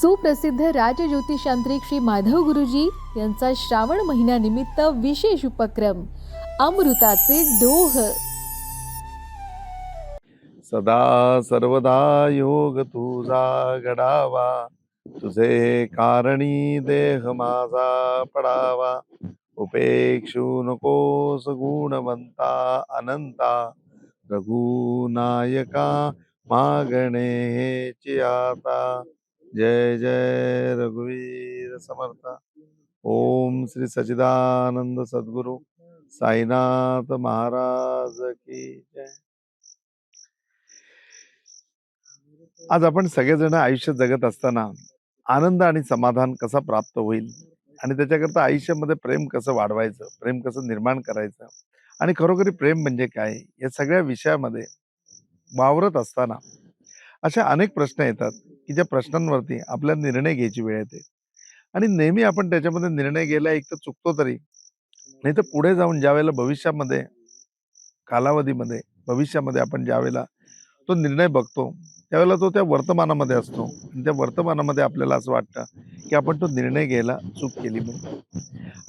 सुप्रसिद्ध राजज्योतिषांत्रिक श्री माधव गुरुजी यांचा श्रावण महिन्यानिमित्त विशेष उपक्रम अमृताचे डोह. सदा सर्वदा योग तुझा घडावा तुझे कारणी देह माझा पडावा. उपेक्षू नकोस गुणवंता अनंता रघुनायका मागणे हेची आता जय जय रघुवीर समर्थ। ओम श्री सचिदानंद सद्गुरु साईनाथ महाराज की जय। आज आपण सगळेजण आयुष्य जगत असताना आनंद आणि समाधान कसा प्राप्त होईल आणि त्याच्याकरता आयुष्यामध्ये प्रेम कसं वाढवायचं प्रेम कसं निर्माण करायचं आणि खरोखरी प्रेम म्हणजे काय या सगळ्या विषयामध्ये वावरत असताना अशा अनेक प्रश्न येतात. की ज्या प्रश्नांवरती आपल्याला निर्णय घ्यायची वेळ येते. आणि नेहमी आपण त्याच्यामध्ये निर्णय घ्यायला एक तर चुकतो तरी नाही तर पुढे जाऊन ज्या वेळेला भविष्यामध्ये कालावधीमध्ये भविष्यामध्ये आपण ज्या वेळेला तो निर्णय बघतो त्यावेळेला तो त्या वर्तमानामध्ये असतो. आणि त्या वर्तमानामध्ये आपल्याला असं वाटतं की आपण तो निर्णय घ्यायला चूक केली म्हणून.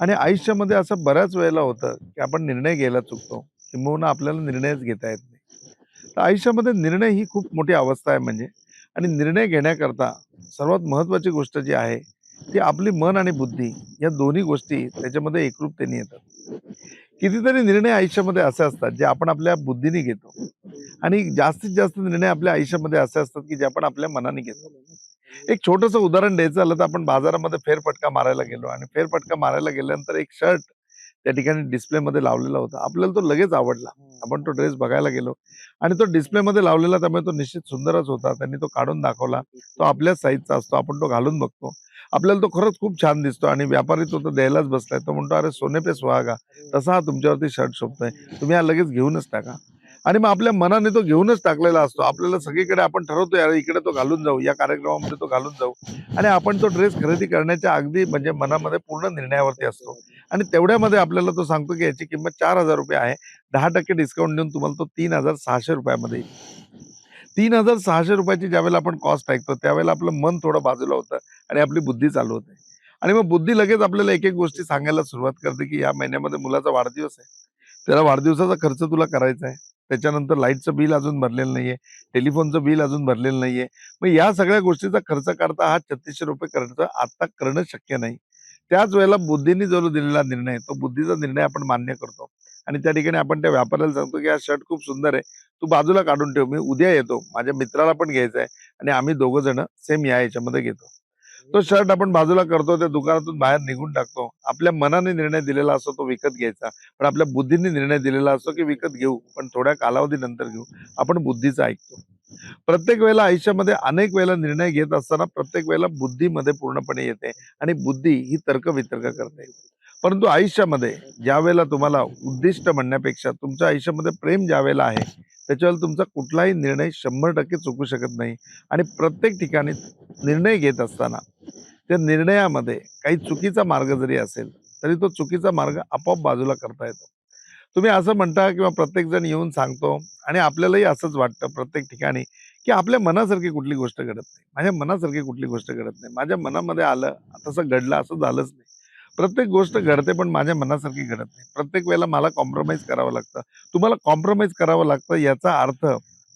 आणि आयुष्यामध्ये असं बऱ्याच वेळेला होतं की आपण निर्णय घ्यायला चुकतो किंबहुना आपल्याला निर्णयच घेता येत नाही. तर आयुष्यामध्ये निर्णय ही खूप मोठी अवस्था आहे म्हणजे आणि निर्णय घेण्याकरता सर्वात महत्त्वाची गोष्ट जी आहे ती आपली मन आणि बुद्धी या दोन्ही गोष्टी त्याच्यामध्ये एकरूपतेने येतात. कितीतरी निर्णय आयुष्यामध्ये असे असतात जे आपण आपल्या बुद्धीने घेतो आणि जास्तीत जास्त निर्णय आपल्या आयुष्यामध्ये असे असतात की जे आपण आपल्या मनाने घेतो. एक छोटंसं उदाहरण द्यायचं झालं तर आपण बाजारामध्ये फेरफटका मारायला गेलो आणि फेरफटका मारायला गेल्यानंतर एक शर्ट त्या ठिकाणी डिस्प्लेमध्ये लावलेला होता. आपल्याला तो लगेच आवडला. आपण तो ड्रेस बघायला गेलो आणि तो डिस्प्लेमध्ये लावलेला त्यामुळे तो निश्चित सुंदरच होता. त्यांनी तो काढून दाखवला. तो आपल्याच साईजचा असतो. आपण तो घालून बघतो. आपल्याला तो खरंच खूप छान दिसतो आणि व्यापारी तो तर द्यायलाच बसलाय. तो म्हणतो अरे सोने पे सुहागा. तसा हा तुमच्यावरती शर्ट शोभतोय. तुम्ही हा लगेच घेऊनच टाका. आणि मग आपल्या मनाने तो घेऊनच टाकलेला असतो. आपल्याला सगळीकडे आपण ठरवतो यार इकडे तो घालून जाऊ. या कार्यक्रमामध्ये तो घालून जाऊ. आणि आपण तो ड्रेस खरेदी करण्याच्या अगदी म्हणजे मनामध्ये पूर्ण निर्णयावरती असतो. आणि तेवढ्यामध्ये आपल्याला तो सांगतो की याची किंमत चार हजार रुपये आहे. दहा टक्के डिस्काउंट देऊन तुम्हाला तो तीन हजार सहाशे रुपयामध्ये येईल. तीन हजार सहाशे रुपयाची ज्यावेळेला आपण कॉस्ट ऐकतो त्यावेळेला आपलं मन थोडं बाजूला होतं आणि आपली बुद्धी चालू होते. आणि मग बुद्धी लगेच आपल्याला एक एक गोष्टी सांगायला सुरुवात करते की या महिन्यामध्ये मुलाचा वाढदिवस आहे. त्याला वाढदिवसाचा खर्च तुला करायचा आहे. त्याच्यानंतर लाईटचं बिल अजून भरलेलं नाहीये टेलिफोनचं बिल अजून भरलेलं नाहीये. मग या सगळ्या गोष्टीचा खर्च करता हा छत्तीसशे रुपये खर्च आता करणं शक्य नाही. त्याच वेळेला बुद्धीने जो दिलेला निर्णय तो बुद्धीचा निर्णय आपण मान्य करतो. आणि त्या ठिकाणी आपण त्या व्यापाऱ्याला सांगतो की हा शर्ट खूप सुंदर आहे तू बाजूला काढून ठेव मी उद्या येतो माझ्या मित्राला पण घ्यायचा आहे आणि आम्ही दोघं जण सेम या याच्यामध्ये घेतो. तो शर्ट आपण बाजूला करतो त्या दुकानातून बाहेर निघून टाकतो. आपल्या मनाने निर्णय दिलेला असतो तो विकत घ्यायचा. पण आपल्या बुद्धीने निर्णय दिलेला असतो की विकत घेऊ. पण थोड्या कालावधीनंतर घेऊ. आपण बुद्धीचा ऐकतो. प्रत्येक वेळेला आयुष्यामध्ये अनेक वेळेला निर्णय घेत असताना प्रत्येक वेळेला बुद्धीमध्ये पूर्णपणे येते. आणि बुद्धी ही तर्क वितर्क करते. परंतु आयुष्यामध्ये ज्या वेळेला तुम्हाला उद्दिष्ट म्हणण्यापेक्षा तुमच्या आयुष्यामध्ये प्रेम ज्या वेळेला आहे त्याच्यावर तुमचा कुठलाही निर्णय शंभर टक्के चुकू शकत नाही. आणि प्रत्येक ठिकाणी निर्णय घेत असताना त्या निर्णयामध्ये काही चुकीचा मार्ग जरी असेल तरी तो चुकीचा मार्ग आपोआप बाजूला करता येतो. तुम्ही असं म्हणता किंवा प्रत्येक जण येऊन सांगतो आणि आपल्यालाही असंच वाटतं प्रत्येक ठिकाणी की आपल्या मनासारखी कुठली गोष्ट घडत नाही. माझ्या मनासारखी कुठली गोष्ट घडत नाही. माझ्या मनामध्ये आलं तसं घडलं असं झालंच नाही. प्रत्येक गोष्ट घडते पण माझ्या मनासारखी घडत नाही. प्रत्येक वेळेला मला कॉम्प्रोमाइज करावं लागतं. तुम्हाला कॉम्प्रोमाइज करावं लागतं याचा अर्थ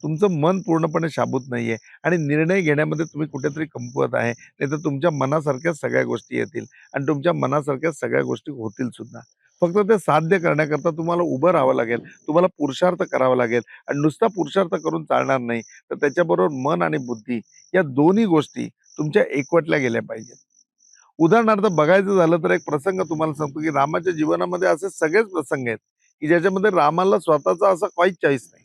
तुमचं मन पूर्णपणे शाबूत नाही आहे आणि निर्णय घेण्यामध्ये तुम्ही कुठेतरी कमकुवत आहे. नाही तर तुमच्या मनासारख्या सगळ्या गोष्टी येतील आणि तुमच्या मनासारख्या सगळ्या गोष्टी होतील सुद्धा. फक्त ते साध्य करण्याकरता तुम्हाला उभं राहावं लागेल तुम्हाला पुरुषार्थ करावा लागेल आणि नुसता पुरुषार्थ करून चालणार नाही तर त्याच्याबरोबर मन आणि बुद्धी या दोन्ही गोष्टी तुमच्या एकवटल्या गेल्या पाहिजेत. उदाहरणार्थ बघायचं झालं तर एक प्रसंग तुम्हाला सांगतो की रामाच्या जीवनामध्ये असे सगळेच प्रसंग आहेत की ज्याच्यामध्ये रामाला स्वतःचा असा काहीच चॉईस नाही.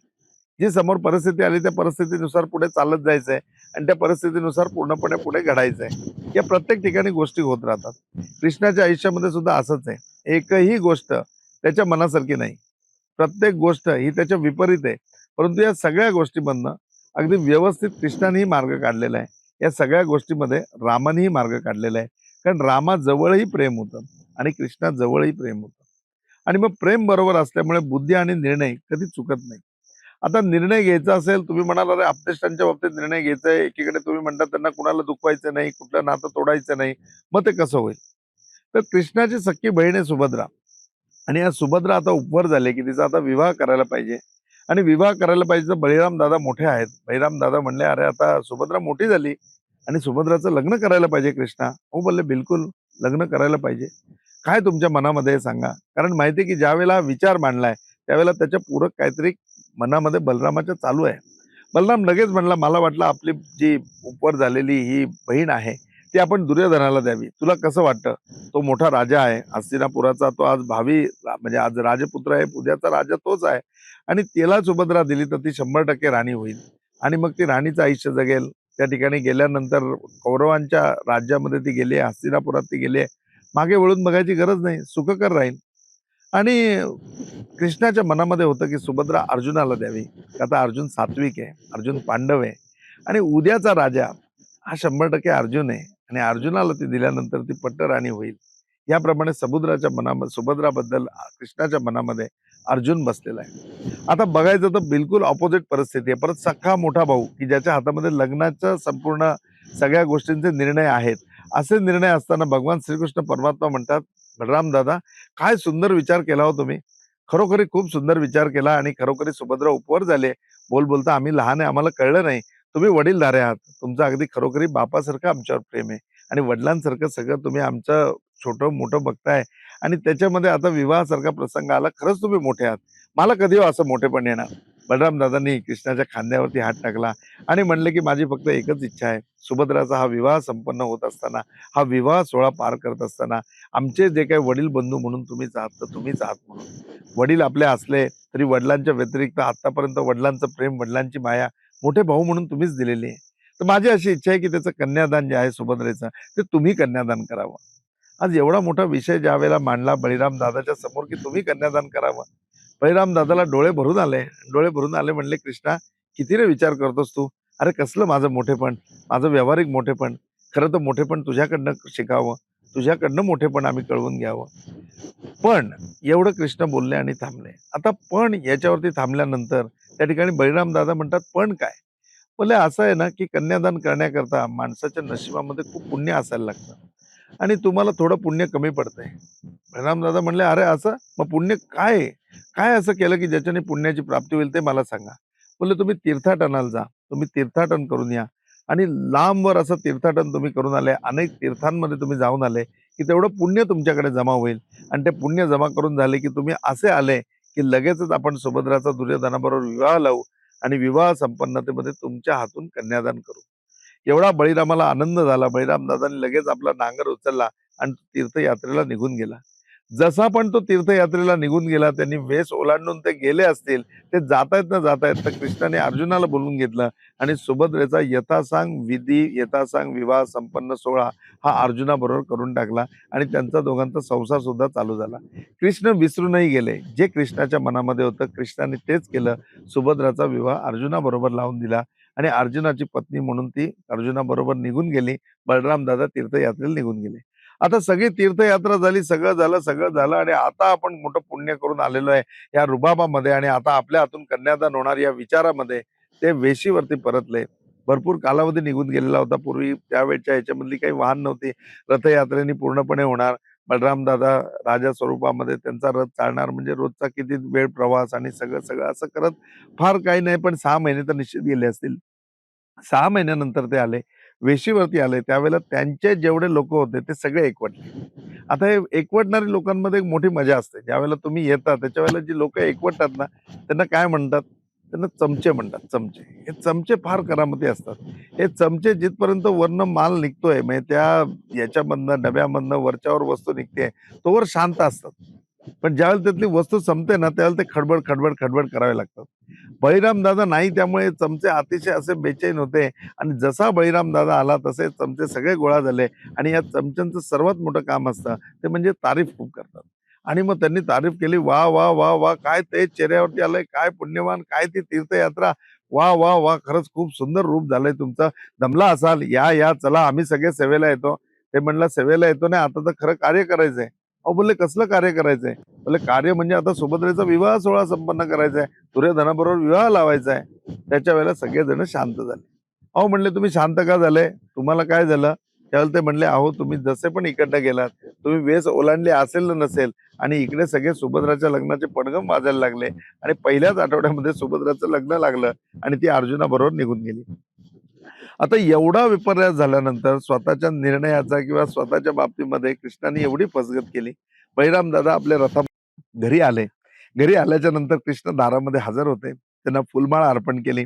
जी समोर परिस्थिती आली त्या परिस्थितीनुसार पुढे चालत जायचं आहे आणि त्या परिस्थितीनुसार पूर्णपणे पुढे घडायचंय. या प्रत्येक ठिकाणी गोष्टी होत राहतात. कृष्णाच्या आयुष्यामध्ये सुद्धा असंच आहे. एकही गोष्ट त्याच्या मनासारखी नाही. प्रत्येक गोष्ट ही त्याच्या विपरीत आहे. परंतु या सगळ्या गोष्टीमधनं अगदी व्यवस्थित कृष्णानेही मार्ग काढलेला आहे. या सगळ्या गोष्टीमध्ये रामानेही मार्ग काढलेला आहे. कारण रामाजवळही प्रेम होतं आणि कृष्णाजवळही प्रेम होतं. आणि मग प्रेम बरोबर असल्यामुळे बुद्धी आणि निर्णय कधी चुकत नाही. आता निर्णय घ्यायचा असेल तुम्ही म्हणाल अरे आपतेष्टांच्या बाबतीत निर्णय घ्यायचा आहे. एकीकडे तुम्ही म्हणता त्यांना कुणाला दुखवायचं नाही कुठलं नातं तोडायचं नाही. मग ते कसं होईल? तर कृष्णाची सख्खी बहीण आहे सुभद्रा. आणि या सुभद्रा आता उपवर झाले की तिचा आता विवाह करायला पाहिजे. आणि विवाह करायला पाहिजे तर बळीराम दादा मोठे आहेत. बळीराम दादा म्हणले अरे आता सुभद्रा मोठी झाली आणि सुभद्राचं लग्न करायला पाहिजे कृष्णा. हो बोलले बिलकुल लग्न करायला पाहिजे. काय तुमच्या मनामध्ये सांगा? कारण माहिती आहे की ज्यावेळेला विचार मांडलाय त्यावेळेला त्याच्या पूरक काहीतरी मनामध्ये बलरामाच्या चालू आहे. बलराम लगेच म्हणला मला वाटलं आपली जी उपवर झालेली ही बहीण आहे ती आपण दुर्योधनाला द्यावी. तुला कसं वाटतं? तो मोठा राजा आहे. हस्तिनापुराचा तो आज भावी म्हणजे आज राजपुत्र आहे. उद्याचा राजा तोच आहे. आणि त्याला सुभद्रा दिली तर ती शंभर टक्के राणी होईल. आणि मग ती राणीचं आयुष्य जगेल. त्या ठिकाणी गेल्यानंतर कौरवांच्या राज्यामध्ये ती गेली आहे हस्तिनापुरात ती गेली. आहे मागे वळून बघायची गरज नाही सुखकर राहील. आणि कृष्णाच्या मनामध्ये होतं की सुभद्रा अर्जुनाला द्यावी. आता अर्जुन सात्विक आहे अर्जुन पांडव आहे. आणि उद्याचा राजा हा शंभर टक्के अर्जुन आहे. आणि अर्जुनाला ती दिल्यानंतर ती पट्टराणी होईल. याप्रमाणे समुद्राच्या मनामध्ये सुभद्राबद्दल कृष्णाच्या मनामध्ये अर्जुन बसलेला आहे. आता बघायचं तर बिलकुल ऑपोजिट परिस्थिती आहे. परत सख्खा मोठा भाऊ की ज्याच्या हातामध्ये लग्नाचं संपूर्ण सगळ्या गोष्टींचे निर्णय आहेत. असे निर्णय असताना भगवान श्रीकृष्ण परमात्मा म्हणतात बलराम दादा काय सुंदर विचार केला हो तुम्ही. खरोखरी खूप सुंदर विचार केला आणि खरोखरी सुभद्रा उपवर झाले. बोल बोलता आम्ही लहान आहे आम्हाला कळलं नाही. तुम्ही वडीलधारे आहात. तुमचं अगदी खरोखरी बापासारखं आमच्यावर प्रेम आहे. आणि वडिलांसारखं सगळं तुम्ही आमचं छोटं मोठं बघताय. आणि त्याच्यामध्ये आता विवाहासारखा प्रसंग आला खरंच तुम्ही मोठे आहात. मला कधी असं मोठेपण येणार. बलराम दादांनी कृष्णाच्या खांद्यावरती हात टाकला आणि म्हणले की माझी फक्त एकच इच्छा आहे. सुभद्राचा हा विवाह संपन्न होत असताना हा विवाह सोहळा पार करत असताना आमचे जे काही वडील बंधू म्हणून तुम्हीच आहात तर तुम्हीच आहात म्हणून. वडील आपले असले तरी वडिलांच्या व्यतिरिक्त आतापर्यंत वडिलांचं प्रेम वडिलांची माया मोठे भाऊ म्हणून तुम्हीच दिलेली आहे. तर माझी अशी इच्छा आहे की त्याचं कन्यादान जे आहे सुभद्रेचं ते तुम्ही कन्यादान करावं. आज एवढा मोठा विषय ज्या वेळेला मांडला बळीराम दादाच्या समोर की तुम्ही कन्यादान करावं. बळीराम दादाला डोळे भरून आले. डोळे भरून आले म्हणले कृष्णा किती रे विचार करतोस तू? अरे कसलं माझं मोठेपण? माझं व्यावहारिक मोठेपण. खरं तर मोठेपण तुझ्याकडनं शिकावं. तुझ्याकडनं मोठेपण आम्ही कळवून घ्यावं. पण एवढं कृष्ण बोलले आणि थांबले. आता पण याच्यावरती थांबल्यानंतर त्या ठिकाणी बळीराम दादा म्हणतात पण काय? बोले असं आहे ना की कन्यादान करण्याकरता माणसाच्या नशिबामध्ये खूप पुण्य असायला लागतं. आणि तुम्हाला थोडं पुण्य कमी पडतंय. रामदादा म्हणले अरे असं? मग पुण्य काय काय असं केलं की ज्याच्याने पुण्याची प्राप्ती होईल ते मला सांगा. बोलले तुम्ही तीर्थाटनाला जा. तुम्ही तीर्थाटन करून या. आणि लांबवर असं तीर्थाटन तुम्ही करून आले. अनेक तीर्थांमध्ये तुम्ही जाऊन आले की तेवढं पुण्य तुमच्याकडे जमा होईल. आणि ते पुण्य जमा करून झाले की तुम्ही असे आले की लगेचच आपण सुभद्राचा दुर्योधनाबरोबर विवाह लावू आणि विवाह संपन्नतेमध्ये तुमच्या हातून कन्यादान करू. एवढा बळीरामाला आनंद झाला. बळीरामदादांनी लगेच आपला नांगर उचलला आणि तीर्थयात्रेला निघून गेला. जसा पण तो तीर्थयात्रेला निघून गेला त्यांनी वेस ओलांडून ते गेले असतील ते जातायत ना जातायत तर कृष्णाने अर्जुनाला बोलून घेतलं आणि सुभद्रेचा यथासांग विधी यथासांग विवाह संपन्न सोहळा हा अर्जुनाबरोबर करून टाकला आणि त्यांचा दोघांचा संसार सुद्धा चालू झाला. कृष्ण विसरूनही गेले. जे कृष्णाच्या मनामध्ये होतं कृष्णाने तेच केलं. सुभद्राचा विवाह अर्जुनाबरोबर लावून दिला. आणि अर्जुनाची पत्नी म्हणून ती अर्जुनाबरोबर निघून गेली. बलराम दादा तीर्थयात्रेला निघून गेले. आता सगळी तीर्थयात्रा झाली सगळं झालं सगळं झालं आणि आता आपण मोठं पुण्य करून आलेलो आहे या रुबाबामध्ये आणि आता आपल्या हातून कन्यादान होणार या विचारामध्ये ते वेशीवरती परतले. भरपूर कालावधी निघून गेलेला होता. पूर्वी त्यावेळच्या याच्यामधली काही वाहन नव्हती. रथयात्रेने पूर्णपणे होणार. बलरामदादा राजा स्वरूपामध्ये त्यांचा रथ चालणार म्हणजे रोजचा किती वेळ प्रवास आणि सगळं सगळं असं करत फार काही नाही पण सहा महिने तर निश्चित गेले असतील. सहा महिन्यानंतर ते आले वेशीवरती आले त्यावेळेला त्यांचे जेवढे लोक होते ते सगळे एकवटले. आता हे एकवटणारी लोकांमध्ये एक मोठी मजा असते. ज्यावेळेला तुम्ही येता त्याच्या वेळेला जी लोक एकवटतात ना त्यांना काय म्हणतात? त्यांना चमचे म्हणतात चमचे. हे चमचे फार करामध्ये असतात. हे चमचे जिथपर्यंत वरनं माल निघतोय म्हणजे त्या याच्यामधनं डब्यामधनं वरच्यावर वस्तू निघते तोवर शांत असतात. पण ज्यावेळेला त्यातली वस्तू संपते ना त्यावेळेला ते खडबड खडबड खडबड करावे लागतात. बळीराम दादा नाही त्यामुळे चमचे अतिशय असे बेचैन होते. आणि जसा बळीराम दादा आला तसे चमचे सगळे गोळा झाले. आणि या चमच्यांचं सर्वात मोठं काम असतं ते म्हणजे तारीफ खूप करतात. आणि मग त्यांनी तारीफ केली वा वा वा वा काय ते चेहऱ्यावरती आलंय काय पुण्यवान काय ती तीर्थयात्रा. वा वा वा खरंच खूप सुंदर रूप झालंय तुमचं. दमला असाल या या चला आम्ही सगळे सेवेला येतो. ते म्हणलं सेवेला येतो नाही आता तर खरं कार्य करायचंय. अहो बोलले कसलं कार्य करायचंय? बोलले कार्य म्हणजे आता सुभद्रेचा विवाह सोहळा संपन्न करायचा आहे दुर्योधनाबरोबर विवाह लावायचा आहे त्याच्या वेळेला सगळेजण शांत झाले. अहो म्हणले तुम्ही शांत का झाले? तुम्हाला काय झालं? त्यावेळेला ते म्हणले अहो तुम्ही जसे पण इकडनं गेलात तुम्ही वेस ओलांडली असेल नसेल आणि इकडे सगळे सुभद्राच्या लग्नाचे पडगम वाजायला लागले आणि पहिल्याच आठवड्यामध्ये सुभद्राचं लग्न लागलं आणि ती अर्जुनाबरोबर निघून गेली. आता एवढा विपर्यास झाल्यानंतर स्वतःच्या निर्णयाचा किंवा स्वतःच्या बाबतीमध्ये कृष्णाने एवढी फसगत केली. बहिराम दादा आपल्या रथा घरी आले. घरी आल्याच्यानंतर कृष्ण दारामध्ये हजर होते. त्यांना फुलमाळ अर्पण केली.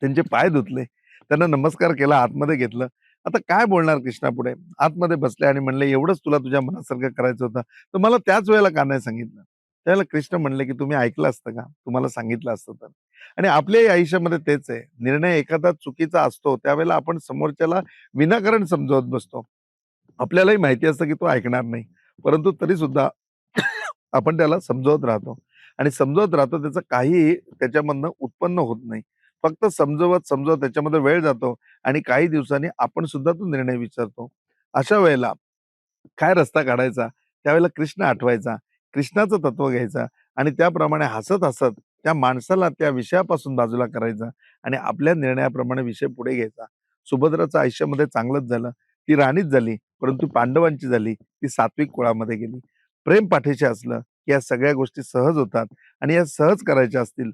त्यांचे पाय धुतले. त्यांना नमस्कार केला आतमध्ये घेतलं. आता काय बोलणार कृष्णा पुढे? आतमध्ये बसले आणि म्हणले एवढंच तुला तुझ्या मनासारखं करायचं होतं. तर मला त्याच वेळेला का नाही सांगितलं? त्याला कृष्ण म्हणले की तुम्ही ऐकलं असतं का? तुम्हाला सांगितलं असतं तर. आणि आपल्याही आयुष्यामध्ये तेच आहे. निर्णय एखादा चुकीचा असतो त्यावेळेला आपण समोरच्याला विनाकारण समजवत बसतो. आपल्यालाही माहिती असतं की तो ऐकणार नाही. परंतु तरी सुद्धा आपण त्याला समजवत राहतो. आणि समजवत राहतो त्याचं काही त्याच्यामधनं उत्पन्न होत नाही. फक्त समजवत समजवत त्याच्यामध्ये वेळ जातो आणि काही दिवसांनी आपण सुद्धा तो निर्णय विचारतो अशा वेळेला काय रस्ता काढायचा? त्यावेळेला कृष्ण आठवायचा. कृष्णाचं तत्व घ्यायचा आणि त्याप्रमाणे हसत हसत त्या माणसाला त्या विषयापासून बाजूला करायचा आणि आपल्या निर्णयाप्रमाणे विषय पुढे घ्यायचा. सुभद्राचं आयुष्यामध्ये चांगलंच झालं. ती राणीच झाली परंतु पांडवांची झाली. ती सात्विक कुळामध्ये गेली. प्रेम पाठीशी असलं की या सगळ्या गोष्टी सहज होतात आणि या सहज करायच्या असतील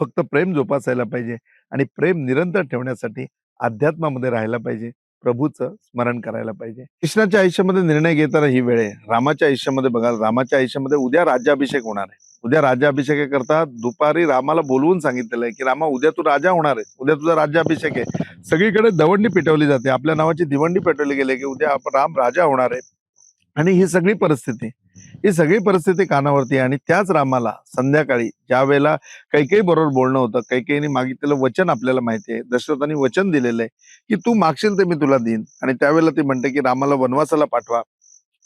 फक्त प्रेम जोपासायला पाहिजे आणि प्रेम निरंतर ठेवण्यासाठी अध्यात्मामध्ये राहायला पाहिजे. प्रभूचं स्मरण करायला पाहिजे. कृष्णाच्या आयुष्यामध्ये निर्णय घेताना ही वेळ आहे. रामाच्या आयुष्यामध्ये बघा रामाच्या आयुष्यामध्ये उद्या राज्याभिषेक होणार आहे. उद्या राज्याभिषेकाकरता दुपारी रामाला बोलवून सांगितलेलं आहे की रामा उद्या तू राजा होणार आहे उद्या तुझा राज्याभिषेक आहे. सगळीकडे दवंडी पेटवली जाते. आपल्या नावाची दिवंडी पेटवली गेली की उद्या आपण राम राजा होणार आहे. आणि ही सगळी परिस्थिती ही सगळी परिस्थिती कानावरती आणि त्याच रामाला संध्याकाळी ज्या वेळेला कैकेयी बरोबर बोलणं होतं कैकेयीने मागितलेलं वचन आपल्याला माहिती आहे. दशरथांनी वचन दिलेलं आहे की तू मागशील ते मी तुला देईन. आणि त्यावेळेला ती म्हणते की रामाला वनवासाला पाठवा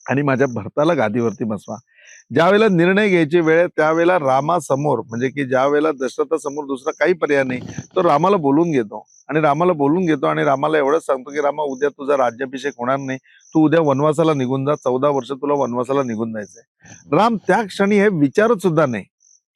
आणि माझ्या भरताला गादीवरती बसवा. ज्या वेळेला निर्णय घ्यायची वेळ आहे, त्यावेळेला रामासमोर म्हणजे की ज्या वेळेला दशरथासमोर दुसरा काही पर्याय नाही तो रामाला बोलून घेतो. आणि रामाला बोलून घेतो आणि रामाला एवढंच सांगतो की रामा उद्या तुझा राज्याभिषेक होणार नाही. तू उद्या वनवासाला निघून जा. चौदा वर्ष तुला वनवासाला निघून जायचंय. राम त्या क्षणी हे विचारत सुद्धा नाही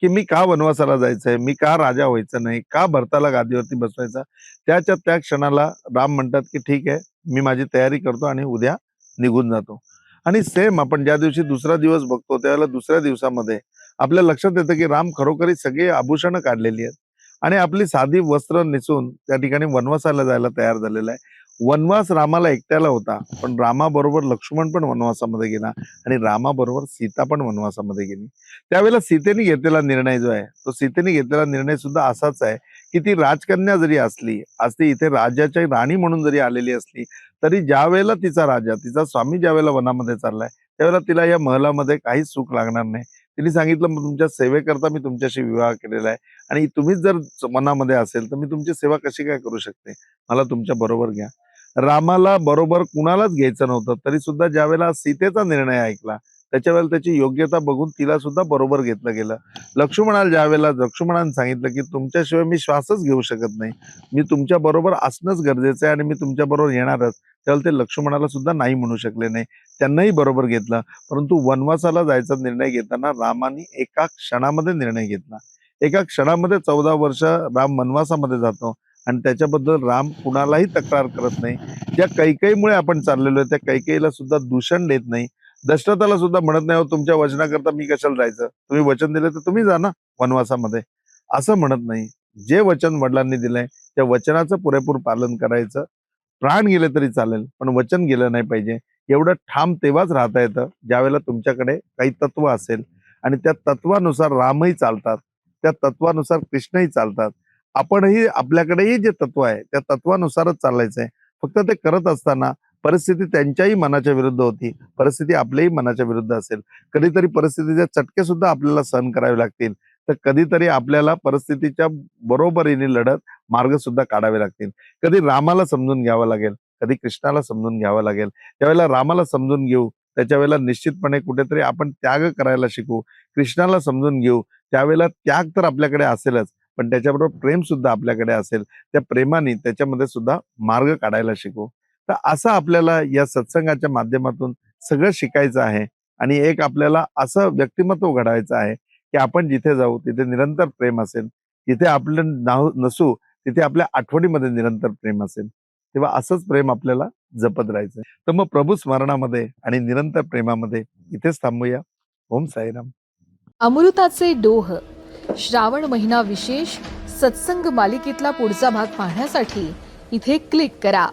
की मी का वनवासाला जायचंय? मी का राजा व्हायचं नाही? का भरताला गादीवरती बसवायचा? त्याच्या त्या क्षणाला राम म्हणतात की ठीक आहे मी माझी तयारी करतो आणि उद्या निघून जातो. आणि सेम आपण ज्या दिवशी दुसरा दिवस बघतो त्याला दुसऱ्या दिवसामध्ये आपल्या लक्षात येतं की राम खरोखरी सगळी आभूषणं काढलेली आहेत. आणि आपली साधी वस्त्र निसून त्या ठिकाणी वनवासाला जायला तयार झालेला आहे. वनवास रामाला एकट्याला होता पण रामाबरोबर लक्ष्मण पण वनवासामध्ये गेला आणि रामाबरोबर सीता पण वनवासामध्ये गेली. त्यावेळेला सीतेने घेतलेला निर्णय जो आहे तो सीतेने घेतलेला निर्णय सुद्धा असाच आहे की ती राजकन्या जरी असली आज ती इथे राजाची राणी म्हणून जरी आलेली असली तरी ज्या वेळेला तिचा राजा तिचा स्वामी ज्या वेळेला वनामध्ये चाललाय त्यावेळेला तिला या महलामध्ये काहीच सुख लागणार नाही. तिने सांगितलं "मग तुमच्या सेवेकरता मी तुमच्याशी विवाह केलेला आहे आणि तुम्हीच जर मनामध्ये असेल तर मी तुमची सेवा कशी काय करू शकते? मला तुमच्या बरोबर घ्या. रामाला बरोबर कुणालाच घ्यायचं नव्हतं तरी सुद्धा ज्या वेळेला सीतेचा निर्णय ऐकला त्याच्यावेळेला त्याची योग्यता बघून तिला सुद्धा बरोबर घेतलं गेलं. लक्ष्मणाला ज्या वेळेला लक्ष्मणाने सांगितलं की तुमच्याशिवाय मी श्वासच घेऊ शकत नाही. मी तुमच्या बरोबर असणंच गरजेचं आहे आणि मी तुमच्या बरोबर येणारच. त्यावेळेला ते लक्ष्मणाला सुद्धा नाही म्हणू शकले नाही. त्यांनाही बरोबर घेतलं. परंतु वनवासाला जायचा निर्णय घेताना रामाने एका क्षणामध्ये निर्णय घेतला. एका क्षणामध्ये चौदा वर्ष राम वनवासामध्ये जातो आणि त्याच्याबद्दल राम कुणालाही तक्रार करत नाही. ज्या कैकईमुळे आपण चाललेलो आहे. त्या कैकईला सुद्धा दूषण देत नाही. दशरथाला सुद्धा म्हणत नाही हो तुमच्या वचनाकरता मी कशाला जायचं? तुम्ही वचन दिलं तर तुम्ही जा ना वनवासामध्ये. असं म्हणत नाही. जे वचन वडिलांनी दिलंय त्या वचनाचं पुरेपूर पालन करायचं. प्राण गेले तरी चालेल पण वचन गेलं नाही पाहिजे. एवढं ठाम तेव्हाच राहता येतं ज्यावेळेला तुमच्याकडे काही तत्व असेल. आणि त्या तत्वानुसार रामही चालतात त्या तत्वानुसार कृष्णही चालतात. आपणही आपल्याकडेही जे तत्व आहे त्या तत्वानुसारच चालायचंय. फक्त ते करत असताना परिस्थिती त्यांच्याही मनाच्या विरुद्ध होती. परिस्थिती आपल्याही मनाच्या विरुद्ध असेल. कधीतरी परिस्थितीचे चटके सुद्धा आपल्याला सहन करावे लागतील. तर कधीतरी आपल्याला परिस्थितीच्या बरोबरीने लढत मार्ग सुद्धा काढावे लागतील. कधी रामाला समजून घ्यावं लागेल कधी कृष्णाला समजून घ्यावं लागेल. त्यावेळेला रामाला समजून घेऊ त्याच्या वेळेला निश्चितपणे कुठेतरी आपण त्याग करायला शिकू कृष्णाला समजून घेऊ. त्यावेळेला त्याग तर आपल्याकडे असेलच पण त्याच्याबरोबर प्रेम सुद्धा आपल्याकडे असेल. त्या प्रेमाने त्याच्यामध्ये सुद्धा मार्ग काढायला शिकू. तर असं आपल्याला या सत्संगाच्या माध्यमातून सगळं शिकायचं आहे आणि एक आपल्याला असं व्यक्तिमत्व घडायचं आहे की आपण जिथे जाऊ तिथे निरंतर प्रेम असेल. जिथे आपलं नाव नसू तिथे आपल्या आठवणीमध्ये निरंतर प्रेम असेल. तेव्हा असंच प्रेम आपल्याला जपत राहायचं तर मग प्रभू स्मरणामध्ये आणि निरंतर प्रेमामध्ये इथेच थांबूया. ओम साईराम. अमृताचे डोह श्रावण महिना विशेष सत्संग मालिकेतला पुढचा भाग पाहण्यासाठी इथे क्लिक करा.